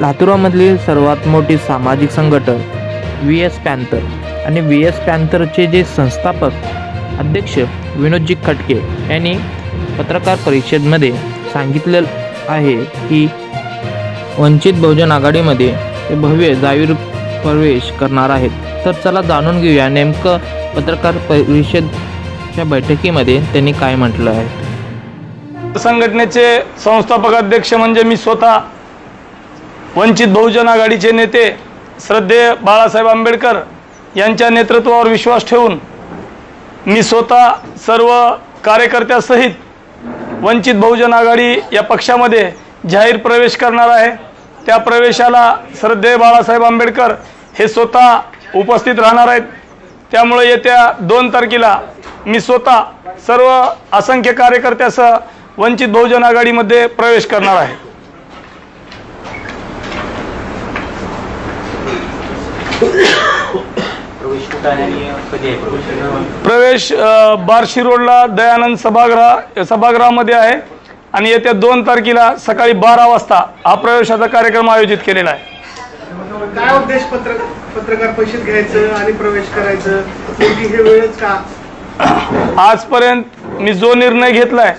लातूरामधली सर्वात मोठी सामाजिक संघटन व्ही एस पॅन्थर आणि व्ही एस पॅन्थरचे जे संस्थापक अध्यक्ष विनोदजी खटके यांनी पत्रकार परिषदेमध्ये सांगितलं आहे की वंचित बहुजन आघाडीमध्ये ते भव्य जाहीर प्रवेश करणार आहेत. तर चला जाणून घेऊया नेमकं पत्रकार परिषदच्या बैठकीमध्ये त्यांनी काय म्हटलं आहे. संघटनेचे संस्थापक अध्यक्ष म्हणजे मी स्वतः. वंचित बहुजन आघाडीचे नेते श्रद्धेय बाळासाहेब आंबेडकर यांच्या नेतृत्वावर विश्वास ठेवून मी स्वतः सर्व कार्यकर्त्यासहित वंचित बहुजन आघाडी या पक्षामध्ये जाहीर प्रवेश करणार आहे. त्या प्रवेशाला श्रद्धेय बाळासाहेब आंबेडकर हे स्वतः उपस्थित राहणार आहेत. त्यामुळे येत्या दोन तारखेला मी स्वतः सर्व असंख्य कार्यकर्त्यासह वंचित बहुजन आघाडीमध्ये प्रवेश करणार आहे. प्रवेश कुठं आहे? आणि कधी आहे प्रवेश प्रवेश अ, बार्शी रोडला दयानंद सभागृह सभागृहामध्ये आहे. आणि येत्या दोन तारखेला सकाळी बारा वाजता हा प्रवेशाचा कार्यक्रम आयोजित केलेला आहे. काय उद्देश पत्र पत्रकार परिषद घ्यायचं आणि प्रवेश करायचं? हे वेळच का? आजपर्यंत मी जो निर्णय घेतलाय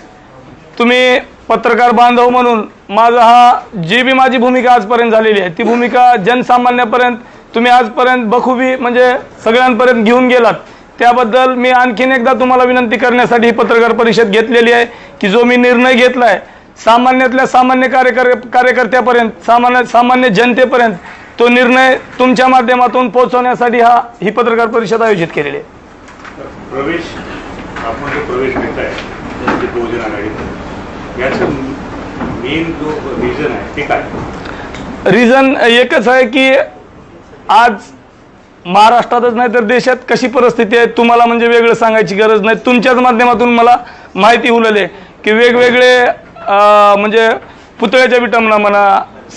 तुम्ही पत्रकार बांधव म्हणून माझा हा जी बी माझी भूमिका आजपर्यंत झालेली आहे. ती भूमिका जनसामान्यापर्यंत तुम्ही आजपर्यंत बखुबी म्हणजे सगळ्यांपर्यंत घेऊन गेलात. त्याबद्दल मी आणखीन एकदा तुम्हाला विनंती करण्यासाठी ही पत्रकार परिषद घेतलेली आहे की जो मी निर्णय घेतलाय सामान्यातल्या सामान्य कार्यकर कार्यकर्त्यापर्यंत सामान्य सामान्य जनतेपर्यंत तो निर्णय तुमच्या माध्यमातून पोहोचवण्यासाठी हा ही पत्रकार परिषद आयोजित केलेली आहे. प्रवेश आपण जो प्रवेश घेताय वंचित बहुजन आघाडीत याचं मेन जो रिझन आहे ते काय? रिझन एकच आहे की आज महाराष्ट्रातच नाही तर देशात कशी परिस्थिती आहे तुम्हाला म्हणजे वेगळं सांगायची गरज नाही. तुमच्याच माध्यमातून मला माहिती उलले की वेगवेगळे म्हणजे पुतळ्याच्या विटंबना म्हणा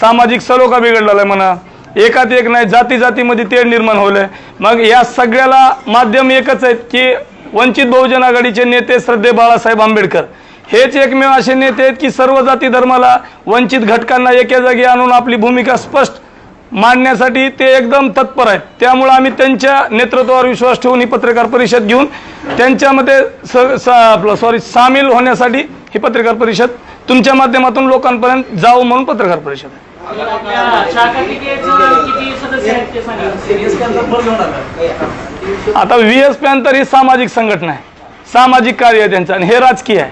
सामाजिक सलोखा बिघडलेला आहे म्हणा एकात एक नाही जाती जातीमध्ये तेढ निर्माण होलंय. मग या सगळ्याला माध्यम एकच आहेत की वंचित बहुजन आघाडीचे नेते श्रद्धे बाळासाहेब आंबेडकर. हेच एकमेव असे नेते आहेत की सर्व जाती धर्माला वंचित घटकांना एके जागी आणून आपली भूमिका स्पष्ट मांडण्यासाठी ते एकदम तत्पर आहेत. त्यामुळं आम्ही त्यांच्या नेतृत्वावर विश्वास ठेवून ही पत्रकार परिषद घेऊन त्यांच्यामध्ये स आपलं सॉरी सामील होण्यासाठी ही पत्रकार परिषद तुमच्या माध्यमातून लोकांपर्यंत जाऊ म्हणून पत्रकार परिषद आहे. आता व्ही एस पॅन्थर ही सामाजिक संघटना आहे. सामाजिक कार्य आहे त्यांचं आणि हे राजकीय आहे.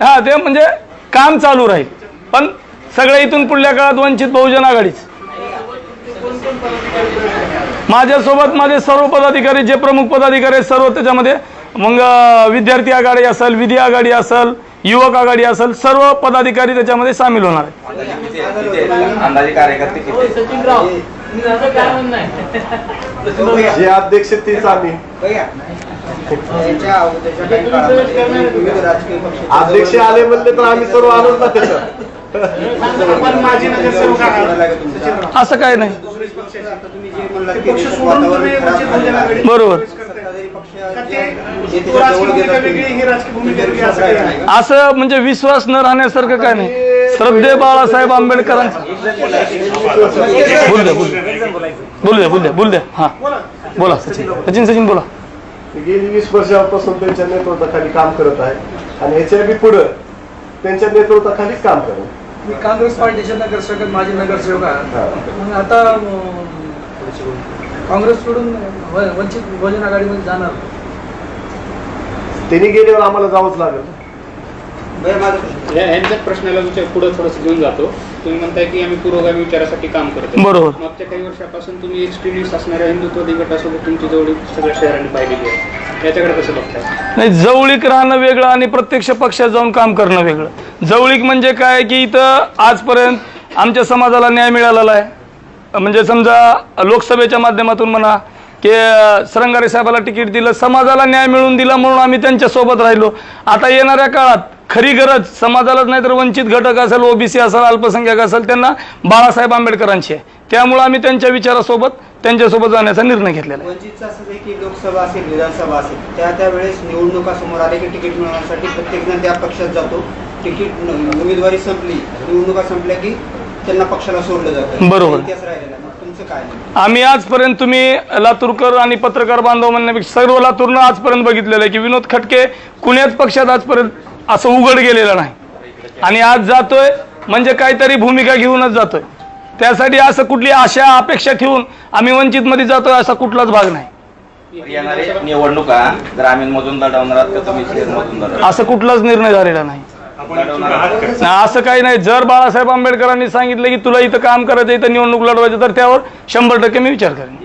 हा ते म्हणजे काम चालू राहील. पण सगळ्या इथून पुढल्या काळात वंचित बहुजन आघाडीच. माझ्यासोबत माझे सर्व पदाधिकारी जे प्रमुख पदाधिकारी आहेत सर्व त्याच्यामध्ये. मग विद्यार्थी आघाडी असेल विधी आघाडी असेल युवक आघाडी असेल सर्व पदाधिकारी त्याच्यामध्ये सामील होणार आहेत. अंदाजे कार्यकर्ते किती जे अध्यक्ष तेच आम्ही. अध्यक्ष आले म्हणले तर आम्ही सर्व आलोच ना त्याच्यात पण माझी नगरसेवक आहे. असं काय नाही पक्ष सोडून तुम्ही वंचित बहुजन आघाडीत बरोबर. ही असं म्हणजे विश्वास न राहण्यासारखं काय नाही. श्रद्धे बाळासाहेब आंबेडकरांचं बोल द्या बोल द्या बोल द्या बोल द्या बोल द्या हा. बोला. सचिन सचिन. सचिन बोला. गेली वीस वर्षापासून त्यांच्या नेतृत्वाखाली काम करत आहे. आणि ह्याच्या बी पुढं त्यांच्या नेतृत्वाखालीच काम करत मी काँग्रेस पार्टीचे नगरसेवक माझे नगरसेवक आता काँग्रेस सोडून वंचित बहुजन आघाडीमध्ये जाणार. त्यांनी गेल्यावर आम्हाला जावंच लागेल. या- यांच्या प्रश्नाला विचार पुढे थोडंसं घेऊन जातो. तुम्ही म्हणताय की आम्ही पुरोगामी विचारासाठी काम करतो बरोबर. मागच्या काही वर्षापासून तुम्ही एक्सट्रीमिस्ट असणाऱ्या हिंदुत्ववादी गटासोबत तुमची जवळी सगळ्या शहरांनी पाहिलेली आहे. याच्याकडे कसं बघताय? नाही जवळीक राहणं वेगळं आणि प्रत्यक्ष पक्षात जाऊन काम करणं वेगळं. जवळीक म्हणजे काय की इथं आजपर्यंत आमच्या समाजाला न्याय मिळालेला आहे. म्हणजे समजा लोकसभेच्या माध्यमातून म्हणा की सरंगारे साहेबाला तिकीट दिलं समाजाला न्याय मिळवून दिला म्हणून आम्ही त्यांच्यासोबत राहिलो. आता येणाऱ्या काळात खरी गरज समाजालाच नाही तर वंचित घटक असेल ओबीसी असेल अल्पसंख्याक असेल त्यांना बाळासाहेब आंबेडकरांची आहे. त्यामुळे आम्ही त्यांच्या विचारासोबत त्यांच्यासोबत जाण्याचा निर्णय घेतलेला आहे. वंचितचं असं आहे की लोकसभा असेल विधानसभा असेल त्या त्यावेळेस निवडणुका समोर आले की तिकीट मिळवण्यासाठी प्रत्येक जण त्या पक्षात जातो. तिकीट उमेदवारी संपली निवडणुका संपल्या की त्यांना पक्षाला सोडलं जातं. बरोबर. इतिहास राहिलेला. आहे. मग तुमचं काय नाही आम्ही आजपर्यंत तुम्ही लातूरकर आणि पत्रकार बांधव म्हणण्यापेक्षा सर्व लातूरनं आजपर्यंत बघितलेलं आहे की विनोद खटके कुण्याच पक्षात आजपर्यंत असं उघड गेलेलं नाही. आणि आज जातोय म्हणजे काहीतरी भूमिका घेऊनच जातोय. त्यासाठी असं कुठली आशा अपेक्षा ठेवून आम्ही वंचितमध्ये जातोय असा कुठलाच भाग नाही. येणारे निवडणुका ग्रामीण मधून लढवणार आहात का तुम्ही शहर मधून लढवणार असं कुठलाच निर्णय झालेला नाही. ना, असं काही नाही. जर बाळासाहेब आंबेडकरांनी सांगितलं की तुला इथं काम करायचं इथं निवडणूक लढवायचं तर त्यावर शंभर टक्के मी विचार करेन.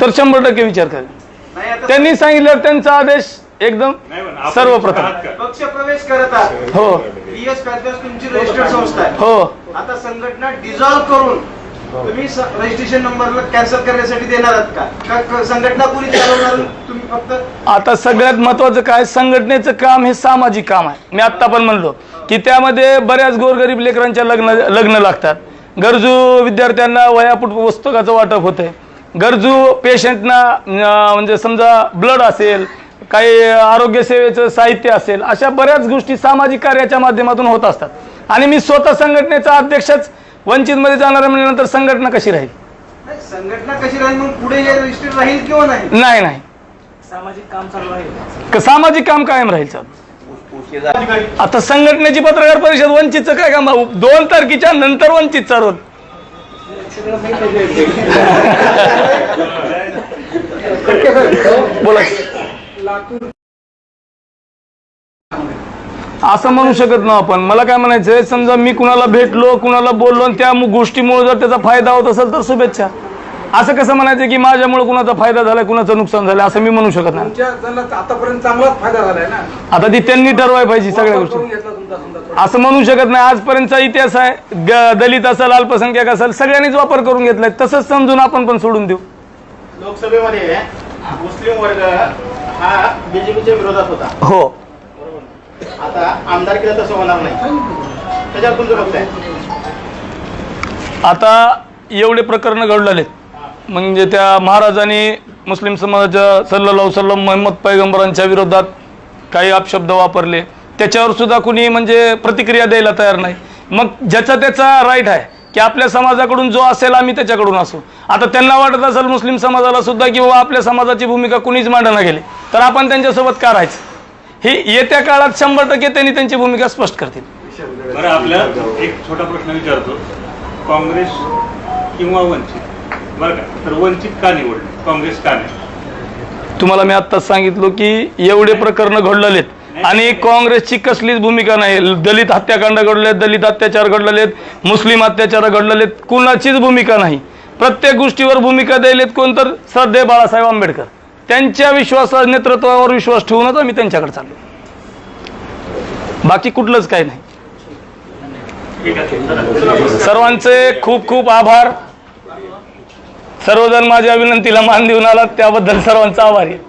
तर शंभर टक्के विचार करेन. त्यांनी सांगितलं त्यांचा आदेश एकदम सर्वप्रथम. पक्ष प्रवेश करत आहात. हो. तुमची रजिस्टर्ड संस्था आहे. हो. आता संघटना डिझॉल्व्ह करून तुम्ही रजिस्ट्रेशन नंबरला कॅन्सल करण्यासाठी देणार आहात का? संघटना पुरी चालवणार तुम्ही फक्त आता सगळ्यात महत्वाचं काय? संघटनेचं काम हे सामाजिक काम आहे. मी आत्ता पण म्हणलो की त्यामध्ये बऱ्याच गोरगरीब लेकरांच्या लग्न लग्न लागतात. गरजू विद्यार्थ्यांना वयापुट पुस्तकाचं वाटप होतंय. गरजू पेशंटना म्हणजे समजा ब्लड असेल काही आरोग्य सेवेचं साहित्य असेल अशा बऱ्याच गोष्टी सामाजिक कार्याच्या माध्यमातून होत असतात. आणि मी स्वतः संघटनेचा अध्यक्षच वंचितमध्ये जाणार म्हणल्यानंतर संघटना कशी राहील? नाही, संघटना कशी राहील? मग पुढे राहील किंवा नाही? नाही नाही. सामाजिक काम चालू आहे. क- सामाजिक काम कायम राहील सर. आता संघटनेची पत्रकार परिषद वंचितचं काय काम? भाऊ? दोन तारखेच्या नंतर वंचित चालवत बोला. असं म्हणू शकत ना आपण. मला काय म्हणायचंय समजा मी कुणाला भेटलो कुणाला बोललो आणि त्या मु- गोष्टीमुळे जर त्याचा फायदा होत असेल तर शुभेच्छा. असं कसं म्हणायचं की माझ्यामुळे कुणाचा फायदा झालाय कुणाचं नुकसान झालं असं मी म्हणू शकत नाही. आतापर्यंत चांगलाच फायदा झालाय ना? आता ती त्यांनी ठरवायला पाहिजे सगळ्या गोष्टी. असं म्हणू शकत नाही. आजपर्यंतचा इतिहास आहे दलित असेल अल्पसंख्याक असेल सगळ्यांनीच वापर करून घेतलाय. तसंच समजून आपण पण सोडून देऊ. लोकसभेमध्ये मुस्लिम वर्ग हा बीजेपीच्या विरोधात होता. हो. आता आमदारकीला तसं होणार नाही. त्याच्यावर तुमचं बघत आहे. आता एवढे प्रकरण घडलेले म्हणजे त्या महाराजांनी मुस्लिम समाजाच्या सल्ला सल्लम मोहम्मद पैगंबरांच्या विरोधात काही अपशब्द वापरले. त्याच्यावर सुद्धा कुणी म्हणजे प्रतिक्रिया द्यायला तयार नाही. मग ज्याचा त्याचा राईट आहे की आपल्या समाजाकडून जो असेल आम्ही त्याच्याकडून असू. आता त्यांना वाटत असेल मुस्लिम समाजाला सुद्धा की बाबा आपल्या समाजाची भूमिका कुणीच मांडणं गेली. तर आपण त्यांच्यासोबत का राहायचं? ही येत्या काळात शंभर टक्के त्यांनी त्यांची भूमिका स्पष्ट करतील. बरं आपल्या एक छोटा प्रश्न विचारतो. काँग्रेस किंवा वंचित? बरं का तर वंचित का निवडले? काँग्रेस का नाही? तुम्हाला मी आत्ताच सांगितलं की एवढे प्रकरण घडलेत आणि काँग्रेसची कसलीच भूमिका नाही. दलित हत्याकांड घडलेत दलित अत्याचार घडलेत मुस्लिम अत्याचार घडलेत कुणाचीच भूमिका नाही. प्रत्येक गोष्टीवर भूमिका द्यायलेत कोण तर? श्रद्धे बाळासाहेब आंबेडकर. त्यांच्या विश्वासा नेतृत्वावर विश्वास ठेवूनच आम्ही त्यांच्याकडे चाललो. बाकी कुठलंच काही नाही. सर्वांचे खूप खूप आभार. सर्वजण माझ्या विनंतीला मान देऊन आलात त्याबद्दल सर्वांचा आभार आहे.